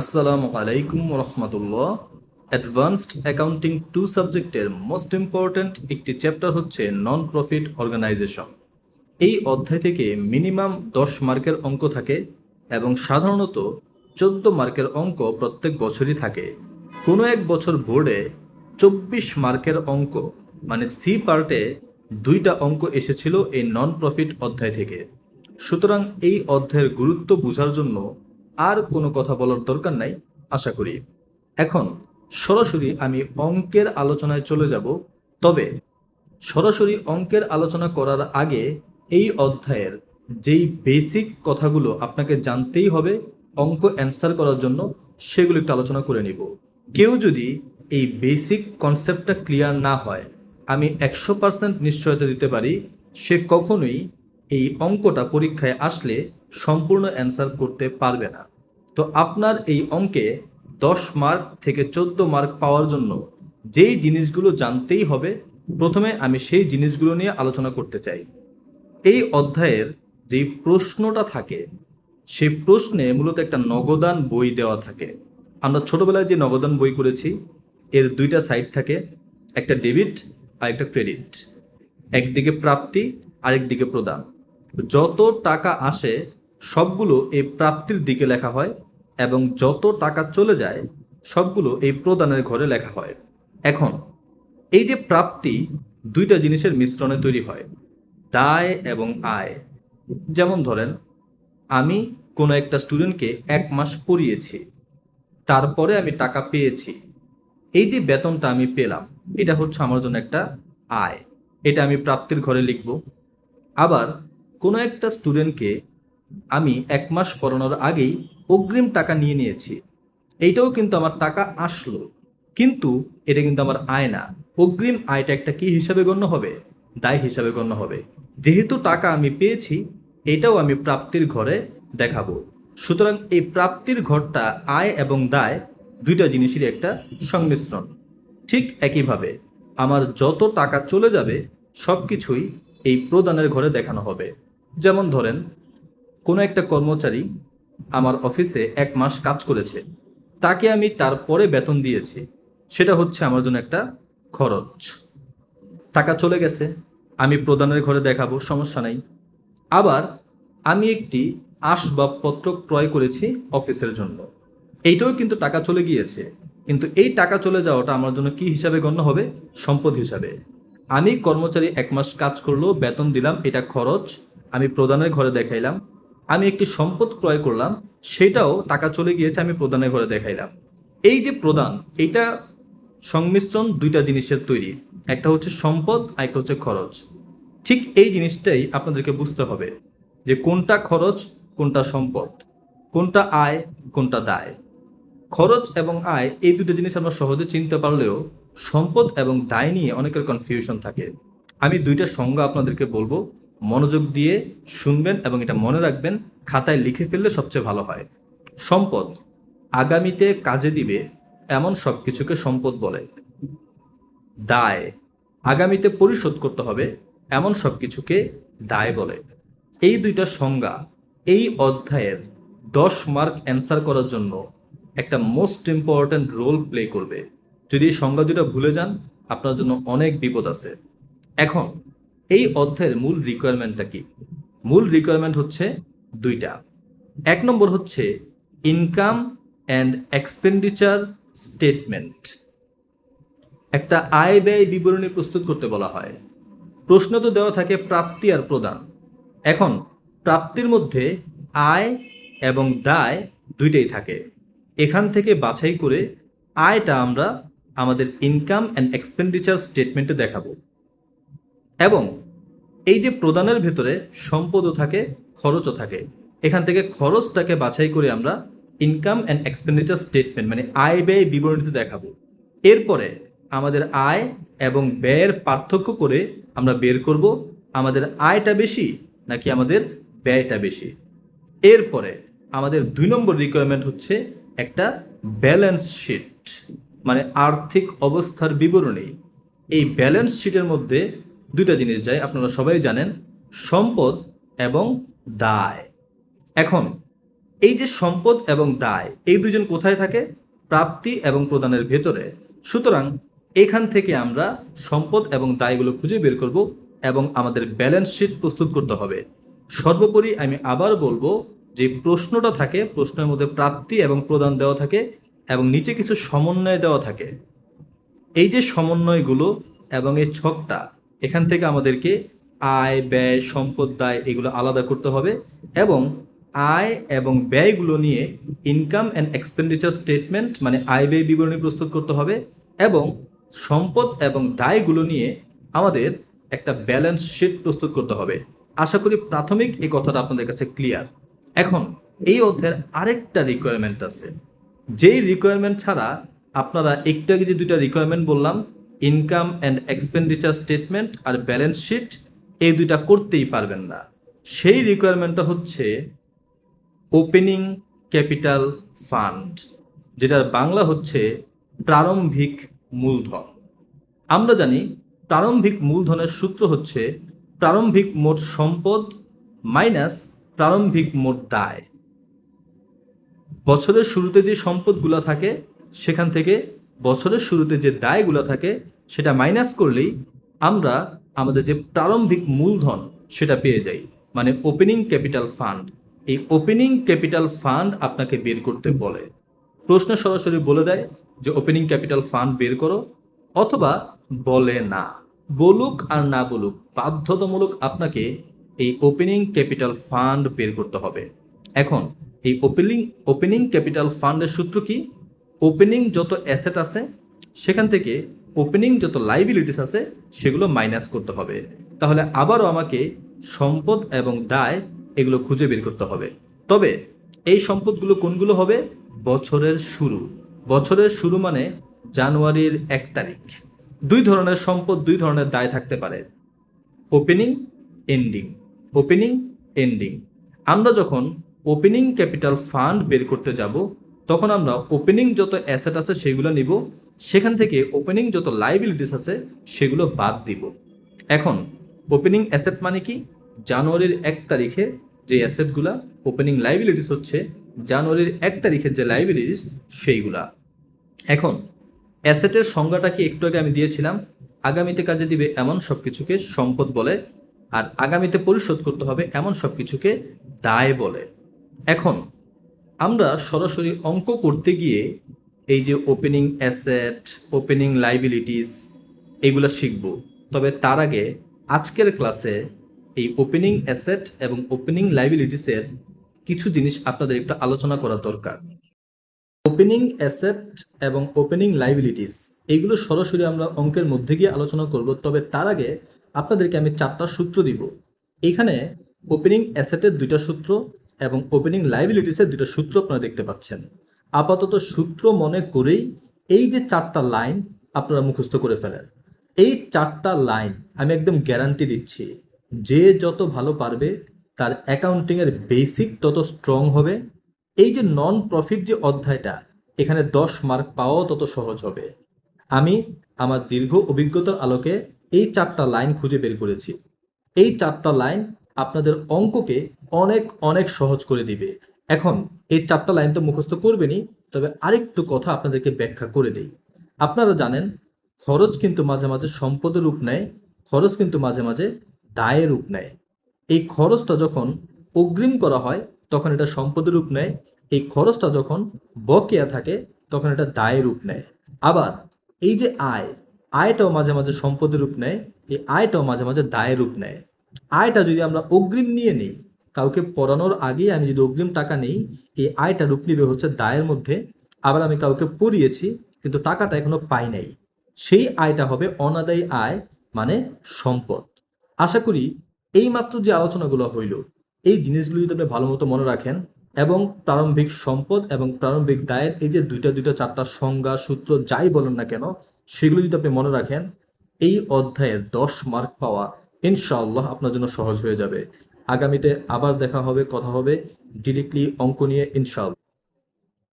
আসসালামু আলাইকুম রহমতুল্লাহ। অ্যাডভান্সড অ্যাকাউন্টিং টু সাবজেক্টের মোস্ট ইম্পর্ট্যান্ট একটি চ্যাপ্টার হচ্ছে নন প্রফিট অর্গানাইজেশন এই অধ্যায় থেকে মিনিমাম দশ মার্কের অঙ্ক থাকে এবং সাধারণত চোদ্দ মার্কের অঙ্ক প্রত্যেক বছরই থাকে। কোনো এক বছর বোর্ডে চব্বিশ মার্কের অঙ্ক মানে সি পার্টে দুইটা অঙ্ক এসেছিল এই নন প্রফিট অধ্যায় থেকে। সুতরাং এই অধ্যায়ের গুরুত্ব বোঝার জন্য আর কোনো কথা বলার দরকার নাই, আশা করি। এখন, সরাসরি আমি অঙ্কের আলোচনায় চলে যাব, তবে সরাসরি অঙ্কের আলোচনা করার আগে এই অধ্যায়ের যেই বেসিক কথাগুলো আপনাকে জানতেই হবে, অঙ্ক অ্যান্সার করার জন্য, সেগুলো একটু আলোচনা করে নিব। কেউ যদি এই বেসিক কনসেপ্টটা ক্লিয়ার না হয়, আমি একশো পার্সেন্ট নিশ্চয়তা দিতে পারি, সে কখনোই এই অঙ্কটা পরীক্ষায় আসলে সম্পূর্ণ অ্যান্সার করতে পারবে না। তো আপনার এই অঙ্কে দশ মার্ক থেকে চোদ্দ মার্ক পাওয়ার জন্য যেই জিনিসগুলো জানতেই হবে, প্রথমে আমি সেই জিনিসগুলো নিয়ে আলোচনা করতে চাই। এই অধ্যায়ের যেই প্রশ্নটা থাকে, সেই প্রশ্নে মূলত একটা নগদান বই দেওয়া থাকে। আমরা ছোটবেলায় যে নগদান বই করেছি, এর দুইটা সাইড থাকে, একটা ডেবিট আর একটা ক্রেডিট একদিকে প্রাপ্তি, আরেকদিকে প্রদান। যত টাকা আসে, সবগুলো এই প্রাপ্তির দিকে লেখা হয় এবং যত টাকা চলে যায়, সবগুলো এই প্রদানের ঘরে লেখা হয়। এখন, এই যে প্রাপ্তি দুইটা জিনিসের মিশ্রণে তৈরি হয়, দায় এবং আয়। যেমন ধরেন, আমি কোনো একটা স্টুডেন্টকে এক মাস পড়িয়েছি, তারপরে আমি টাকা পেয়েছি। এই যে বেতনটা আমি পেলাম, এটা হচ্ছে আমার জন্য একটা আয়। এটা আমি প্রাপ্তির ঘরে লিখব। আবার কোনো একটা স্টুডেন্টকে আমি এক মাস পড়ানোর আগেই অগ্রিম টাকা নিয়ে নিয়েছি। এইটাও কিন্তু আমার টাকা আসলো। কিন্তু এটা কিন্তু আমার আয় না। অগ্রিম আয়টা একটা কি হিসাবে গণ্য হবে? দায় হিসাবে গণ্য হবে। যেহেতু টাকা আমি পেয়েছি, এটাও আমি প্রাপ্তির ঘরে দেখাবো। সুতরাং এই প্রাপ্তির ঘরটা আয় এবং দায় দুইটা জিনিসেরই একটা সংমিশ্রণ। ঠিক একইভাবে আমার যত টাকা চলে যাবে সব কিছুই এই প্রদানের ঘরে দেখানো হবে। যেমন ধরেন কোনো একটা কর্মচারী আমার অফিসে এক মাস কাজ করেছে। তাকে আমি তারপরে বেতন দিয়েছি। সেটা হচ্ছে আমার জন্য একটা খরচ। টাকা চলে গেছে। আমি প্রদানের ঘরে দেখাবো, সমস্যা নাই। আবার আমি একটি আসবাবপত্র ক্রয় করেছি অফিসের জন্য। এইটাও কিন্তু টাকা চলে গিয়েছে। কিন্তু এই টাকা চলে যাওয়াটা আমার জন্য কি হিসাবে গণ্য হবে? সম্পদ হিসাবে। আমি কর্মচারী এক মাস কাজ করল বেতন দিলাম, এটা খরচ। আমি প্রদানের ঘরে দেখাইলাম। আমি একটি সম্পদ ক্রয় করলাম, সেটাও টাকা চলে গিয়েছে আমি প্রদানের ঘরে দেখাইলাম। এই যে প্রদান এটা সংমিশ্রণ দুইটা জিনিসের তৈরি, একটা হচ্ছে সম্পদ আর একটা হচ্ছে খরচ। ঠিক এই জিনিসটাই আপনাদেরকে বুঝতে হবে যে কোনটা খরচ, কোনটা সম্পদ, কোনটা আয়, কোনটা দায়। খরচ এবং আয়, এই দুটো জিনিস আমরা সহজে চিনতে পারলেও সম্পদ এবং দায় নিয়ে অনেকের কনফিউশন থাকে। আমি দুইটা সংজ্ঞা আপনাদেরকে বলব মনোযোগ দিয়ে শুনবেন এবং এটা মনে রাখবেন, খাতায় লিখে ফেললে সবচেয়ে ভালো হয়। সম্পদ, আগামীতে কাজে দিবে এমন সব কিছুকে সম্পদ বলে। দায়, আগামীতে পরিশোধ করতে হবে এমন সব কিছুকে দায় বলে। এই দুইটা সংজ্ঞা এই অধ্যায়ের দশ মার্ক অ্যান্সার করার জন্য একটা মোস্ট ইম্পর্ট্যান্ট রোল প্লে করবে। যদি এই সংজ্ঞা দুটা ভুলে যান, আপনার জন্য অনেক বিপদ আছে। এখন এই অধ্যায়ের মূল রিকোয়ারমেন্টটা কি? মূল রিকোয়ারমেন্ট হচ্ছে দুইটা। এক নম্বর হচ্ছে ইনকাম অ্যান্ড এক্সপেন্ডিচার স্টেটমেন্ট একটা আয় ব্যয় বিবরণী প্রস্তুত করতে বলা হয়। প্রশ্ন তো দেওয়া থাকে প্রাপ্তি আর প্রদান। এখন, প্রাপ্তির মধ্যে আয় এবং দায় দুইটাই থাকে। এখান থেকে বাছাই করে আয়টা আমরা আমাদের ইনকাম অ্যান্ড এক্সপেন্ডিচার স্টেটমেন্টে দেখাবো। এবং এই যে প্রদানের ভেতরে সম্পদও থাকে, খরচও থাকে, এখান থেকে খরচটাকে বাছাই করে আমরা ইনকাম অ্যান্ড এক্সপেন্ডিচার স্টেটমেন্ট মানে আয় ব্যয় বিবরণীতে দেখাবো। এরপরে আমাদের আয় এবং ব্যয়ের পার্থক্য করে আমরা বের করব আমাদের আয়টা বেশি নাকি আমাদের ব্যয়টা বেশি। এরপরে আমাদের দুই নম্বর রিকোয়ারমেন্ট হচ্ছে একটা ব্যালেন্স শিট মানে আর্থিক অবস্থার বিবরণী। এই ব্যালেন্স শিটের মধ্যে দুইটা জিনিস যায়, আপনারা সবাই জানেন, সম্পদ এবং দায়। এখন, এই যে সম্পদ এবং দায়, এই দুজন কোথায় থাকে? প্রাপ্তি এবং প্রদানের ভেতরে। সুতরাং, এখান থেকে আমরা সম্পদ এবং দায়গুলো খুঁজে বের করব এবং আমাদের ব্যালেন্স শিট প্রস্তুত করতে হবে। সর্বোপরি আমি আবার বলব যে প্রশ্নটা থাকে, প্রশ্নের মধ্যে প্রাপ্তি এবং প্রদান দেওয়া থাকে এবং নিচে কিছু সমন্বয় দেওয়া থাকে। এই যে সমন্বয়গুলো এবং এই ছকটা এখান থেকে আমাদেরকে আয়, ব্যয়, সম্পদ, দায় এগুলো আলাদা করতে হবে এবং আয় এবং ব্যয়গুলো নিয়ে ইনকাম অ্যান্ড এক্সপেন্ডিচার স্টেটমেন্ট মানে আয়, ব্যয় বিবরণী প্রস্তুত করতে হবে এবং সম্পদ এবং দায়গুলো নিয়ে আমাদের একটা ব্যালেন্স শিট প্রস্তুত করতে হবে। আশা করি প্রাথমিক এই কথাটা আপনাদের কাছে ক্লিয়ার এখন এই অধ্যায়ের আরেকটা রিকোয়ারমেন্ট আছে। যেই রিকোয়ারমেন্ট ছাড়া আপনারা একটু আগে যে দুইটা রিকোয়ারমেন্ট বললাম ইনকাম অ্যান্ড এক্সপেন্ডিচার স্টেটমেন্ট আর ব্যালেন্স শিট এই দুইটা করতেই পারবেন না। সেই রিকোয়ারমেন্টটা হচ্ছে ওপেনিং ক্যাপিটাল ফান্ড যেটার বাংলা হচ্ছে প্রারম্ভিক মূলধন। আমরা জানি প্রারম্ভিক মূলধনের সূত্র হচ্ছে প্রারম্ভিক মোট সম্পদ মাইনাস প্রারম্ভিক মোট দায়। বছরের শুরুতে যে সম্পদগুলো থাকে, সেখান থেকে বছরের শুরুতে যে দায়গুলো থাকে, সেটা মাইনাস করলেই আমরা আমাদের যে প্রারম্ভিক মূলধন, সেটা পেয়ে যাই। মানে ওপেনিং ক্যাপিটাল ফান্ড এই ওপেনিং ক্যাপিটাল ফান্ড আপনাকে বের করতে বলে। প্রশ্ন সরাসরি বলে দেয় যে ওপেনিং ক্যাপিটাল ফান্ড বের করো, অথবা বলে না। বলুক আর না বলুক, বাধ্যতামূলক আপনাকে এই ওপেনিং ক্যাপিটাল ফান্ড বের করতে হবে। এখন, এই ওপেনিং ওপেনিং ক্যাপিটাল ফান্ডের সূত্র কি? ওপেনিং যত অ্যাসেট আছে, সেখান থেকে ওপেনিং যত লাইবিলিটিস আছে, সেগুলো মাইনাস করতে হবে। তাহলে আবারও আমাকে সম্পদ এবং দায় এগুলো খুঁজে বের করতে হবে। তবে এই সম্পদগুলো কোনগুলো হবে? বছরের শুরু। বছরের শুরু মানে জানুয়ারির এক তারিখ। দুই ধরনের সম্পদ, দুই ধরনের দায় থাকতে পারে। ওপেনিং এন্ডিং ওপেনিং এন্ডিং আমরা যখন ওপেনিং ক্যাপিটাল ফান্ড বের করতে যাব তখন আমরা ওপেনিং যত অ্যাসেট আছে সেগুলো নিব, সেখান থেকে ওপেনিং যত লাইবিলিটিস আছে সেগুলো বাদ দিব। এখন ওপেনিং অ্যাসেট মানে কি? জানুয়ারির এক তারিখে যে অ্যাসেটগুলা ওপেনিং লাইবিলিটিস হচ্ছে, জানুয়ারির এক তারিখের যে লাইবিলিটিস সেইগুলা। এখন অ্যাসেটের সংজ্ঞাটা কি একটু আগে আমি দিয়েছিলাম, আগামীতে কাজে দিবে এমন সব কিছুকে সম্পদ বলে, আর আগামীতে পরিশোধ করতে হবে এমন সব কিছুকে দায় বলে। এখন আমরা সরাসরি অঙ্ক করতে গিয়ে এই যে ওপেনিং অ্যাসেট ওপেনিং লাইবিলিটিস এগুলো শিখব। তবে তার আগে আজকের ক্লাসে এই ওপেনিং অ্যাসেট এবং ওপেনিং লাইবিলিটিসের কিছু জিনিস আপনাদের একটু আলোচনা করা দরকার। ওপেনিং অ্যাসেট এবং ওপেনিং লাইবিলিটিস এগুলো সরাসরি আমরা অঙ্কের মধ্যে গিয়ে আলোচনা করব, তবে তার আগে আপনাদেরকে আমি চারটা সূত্র দিব। এখানে ওপেনিং অ্যাসেটের দুইটা সূত্র এবং ওপেনিং লাইবিলিটিসের দুটো সূত্র আপনারা দেখতে পাচ্ছেন। আপাতত সূত্র মনে করেই এই যে চারটা লাইন আপনারা মুখস্থ করে ফেলেন। এই চারটা লাইন আমি একদম গ্যারান্টি দিচ্ছি, যে যত ভালো পারবে তার অ্যাকাউন্টিংয়ের বেসিক তত স্ট্রং হবে। এই যে নন প্রফিট যে অধ্যায়টা, এখানে দশ মার্ক পাওয়াও তত সহজ হবে। আমি আমার দীর্ঘ অভিজ্ঞতার আলোকে এই চারটা লাইন খুঁজে বের করেছি। এই চারটা লাইন আপনাদের অঙ্ককে অনেক অনেক সহজ করে দিবে। এখন এই চারটা লাইন তো মুখস্থ করবেনই, তবে আরেকটু কথা আপনাদেরকে ব্যাখ্যা করে দেই। আপনারা জানেন, খরচ কিন্তু মাঝে মাঝে সম্পদের রূপ নেয়, খরচ কিন্তু মাঝে মাঝে দায়ের রূপ নেয়। এই খরচটা যখন অগ্রিম করা হয়, তখন এটা সম্পদের রূপ নেয়। এই খরচটা যখন বকেয়া থাকে, তখন এটা দায়ের রূপ নেয়। আবার এই যে আয়, আয়টাও মাঝে মাঝে সম্পদের রূপ নেয়, এই আয়টাও মাঝে মাঝে দায়ের রূপ নেয়। আয়টা যদি আমরা অগ্রিম নিয়ে নিই, কাউকে পড়ানোর আগেই আমি যদি অগ্রিম টাকা নিই, এই আয়টা রূপ নিবে হচ্ছে দায়ের মধ্যে। আবার আমি কাউকে পড়িয়েছি, কিন্তু টাকাটা এখনও পাই নাই। সেই আয়টা হবে অনাদায়ী আয় মানে সম্পদ। আশা করি এই মাত্র যে আলোচনাগুলো হইল, এই জিনিসগুলো যদি আপনি ভালো মতো মনে রাখেন, এবং প্রারম্ভিক সম্পদ এবং প্রারম্ভিক দায়ের, এই যে দুইটা দুইটা, চারটা সংজ্ঞা, সূত্র যাই বলেন না কেন, সেগুলো যদি আপনি মনে রাখেন, এই অধ্যায়ের দশ মার্ক পাওয়া ইনশাআল্লাহ আপনার জন্য সহজ হয়ে যাবে। আগামীতে আবার দেখা হবে, কথা হবে। ডিরেক্টলি অঙ্ক নিয়ে ইনশাআল্লাহ।